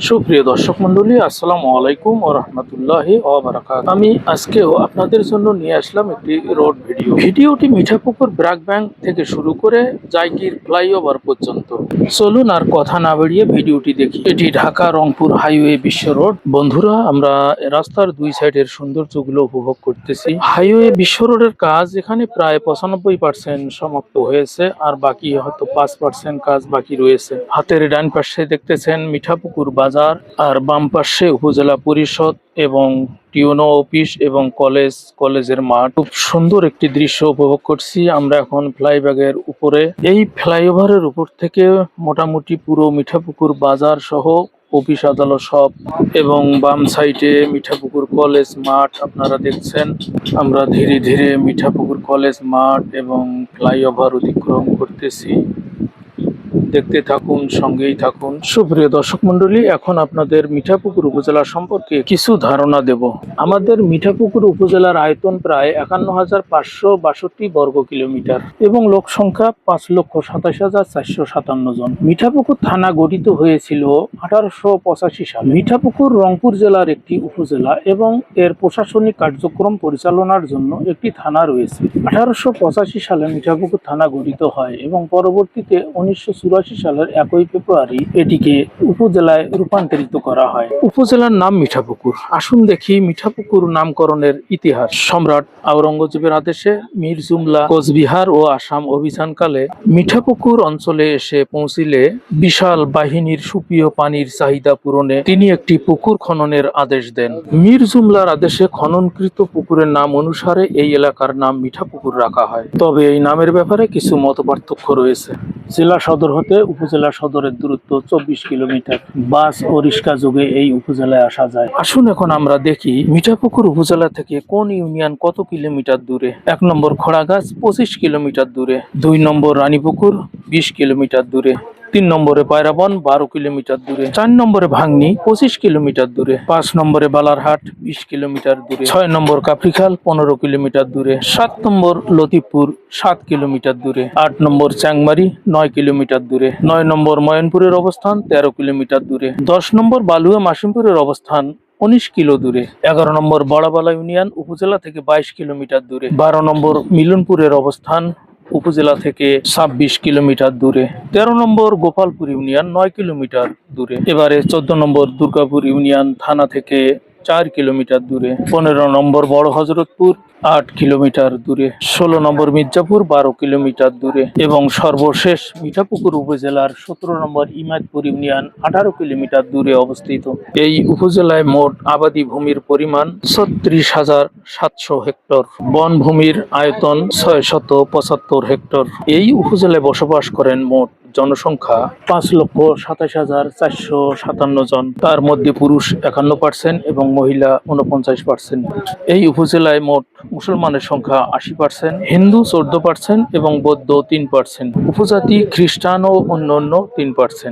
সুপ্রিয় দর্শক মন্ডলী আসসালামু আলাইকুম ও রহমতুল্লাহি আমি আজকেও আপনাদের জন্য নিয়ে আসলাম একটি রোড ভিডিও। ভিডিওটি মিঠাপুকুর ব্র্যাক ব্যাংক থেকে শুরু করে জাইকির ফ্লাইওভার পর্যন্ত। চলুন আর কথা না বেরিয়ে ভিডিওটি দেখি। এটি ঢাকা রংপুর হাইওয়ে বিশ্ব রোড। বন্ধুরা, আমরা রাস্তার দুই সাইডের সৌন্দর্যগুলো উপভোগ করতেছি। হাইওয়ে বিশ্ব রোডের কাজ এখানে প্রায় পঁচানব্বই পার্সেন্ট সমাপ্ত হয়েছে, আর বাকি হয়তো পাঁচ পার্সেন্ট কাজ বাকি রয়েছে। হাতের ডান পাশে দেখতেছেন মিঠাপুকুর বাজার আর বাম পাশে উপজেলা পরিষদ এবং টিউনো অফিস এবং কলেজ, কলেজের মাঠ। খুব সুন্দর একটি দৃশ্য উপভোগ করছি আমরা এখন ফ্লাইব্যাগের উপরে। এই ফ্লাইওভারের উপর থেকে মোটামুটি পুরো মিঠাপুকুর বাজার সহ অফিস, আদালত সব এবং বাম সাইডে মিঠাপুকুর কলেজ মাঠ আপনারা দেখছেন। আমরা ধীরে ধীরে মিঠাপুকুর কলেজ মাঠ এবং ফ্লাইওভার অতিক্রম করতেছি। দেখতে থাকুন, সঙ্গেই থাকুন। সুপ্রিয় দর্শক মন্ডলী এখন আপনাদের মিঠাপুকুর উপজেলা সম্পর্কে কিছু ধারণা দেব। আমাদের মিঠাপুকুর উপজেলার আয়তন প্রায় একান্ন হাজার পাঁচশো বাষট্টি বর্গ কিলোমিটার এবং লোক সংখ্যা পাঁচ লক্ষ সাতাশ হাজার চারশো সাতান্ন জন। মিঠাপুকুর থানা গঠিত হয়েছিল আঠারোশো পঁচাশি সাল। মিঠাপুকুর রংপুর জেলার একটি উপজেলা এবং এর প্রশাসনিক কার্যক্রম পরিচালনার জন্য একটি থানা রয়েছে। আঠারোশো পঁচাশি সালে মিঠাপুকুর থানা গঠিত হয় এবং পরবর্তীতে উনিশশো চুরাশি সালের একই ফেব্রুয়ারি এটিকে উপজেলায় রূপান্তরিত করা হয়। উপজেলার নাম মিঠাপুকুর। আসুন দেখি মিঠাপুকুর নামকরণের ইতিহাস। সম্রাট আওরঙ্গজেবের আদেশে মীর জুমলা কোচবিহার ও আসাম অভিযানকালে মিঠাপুকুর অঞ্চলে এসে পৌঁছিলে বিশাল বাহিনীর সুপ্রিয় পানির চাহিদা পূরণে তিনি একটি পুকুর খননের আদেশ দেন। মীর জুমলার আদেশে খননকৃত পুকুরের নাম অনুসারে এই এলাকার নাম মিঠাপুকুর রাখা হয়। তবে এই নামের ব্যাপারে কিছু মত পার্থক্য রয়েছে। জেলা সদর হতে উপজেলা সদরের দূরত্ব চব্বিশ কিলোমিটার। বাস ও রিক্সা যোগে এই উপজেলায় আসা যায়। আসুন এখন আমরা দেখি মিঠাপুকুর উপজেলা থেকে কোন ইউনিয়ন কত কিলোমিটার দূরে? এক নম্বর খোড়াগাছ পঁচিশ কিলোমিটার দূরে। দুই নম্বর রানীপুকুর বিশ কিলোমিটার দূরে। তিন নম্বরে পায়রাবন, বারো কিলোমিটার দূরে। চার নম্বরে ভাঙনি পঁচিশ কিলোমিটার দূরে। পাঁচ নম্বরে বালারহাট, বিশ কিলোমিটার দূরে। ছয় নম্বর কাফরিখাল, পনেরো কিলোমিটার দূরে। সাত নম্বর লতিফপুর, সাত কিলোমিটার দূরে। আট নম্বর চ্যাংমারি, নয় কিলোমিটার দূরে। নয় নম্বর ময়নপুরের অবস্থান, তেরো কিলোমিটার দূরে। দশ নম্বর বালুয়া মাসিমপুরের অবস্থান, উনিশ কিলো দূরে। এগারো নম্বর বড়াবালা ইউনিয়ন, উপজেলা থেকে বাইশ কিলোমিটার দূরে। বারো নম্বর মিলনপুরের অবস্থান উপজেলা থেকে ছাব্বিশ কিলোমিটার দূরে। তেরো নম্বর গোপালপুর ইউনিয়ন, নয় কিলোমিটার দূরে। এবারে চোদ্দ নম্বর দুর্গাপুর ইউনিয়ন থানা থেকে চার কিলোমিটার দূরে, পনেরো নম্বর বড় হজরতপুর, আট কিলোমিটার দূরে, ষোলো নম্বর মির্জাপুর, বারো কিলোমিটার দূরে এবং সর্বশেষ মিঠাপুকুর উপজেলার সতেরো নম্বর ইমাদপুর ইউনিয়ন, আঠারো কিলোমিটার দূরে অবস্থিত। এই উপজেলায় মোট আবাদি ভূমির পরিমাণ ছত্রিশ হাজার সাতশো হেক্টর। বনভূমির আয়তন ছয় শত পঁচাত্তর হেক্টর। এই উপজেলায় বসবাস করেন মোট জনসংখ্যা পাঁচ লক্ষ সাতাশ হাজার চারশো সাতান্ন জন। তার মধ্যে পুরুষ একান্ন পার্সেন্ট এবং মহিলা উনপঞ্চাশ পার্সেন্ট। এই উপজেলায় মোট মুসলমানের সংখ্যা আশি পার্সেন্ট, হিন্দু চোদ্দ পার্সেন্ট এবং বৌদ্ধ তিন পার্সেন্ট। উপজাতি, খ্রিস্টান ও অন্যান্য তিন পার্সেন্ট।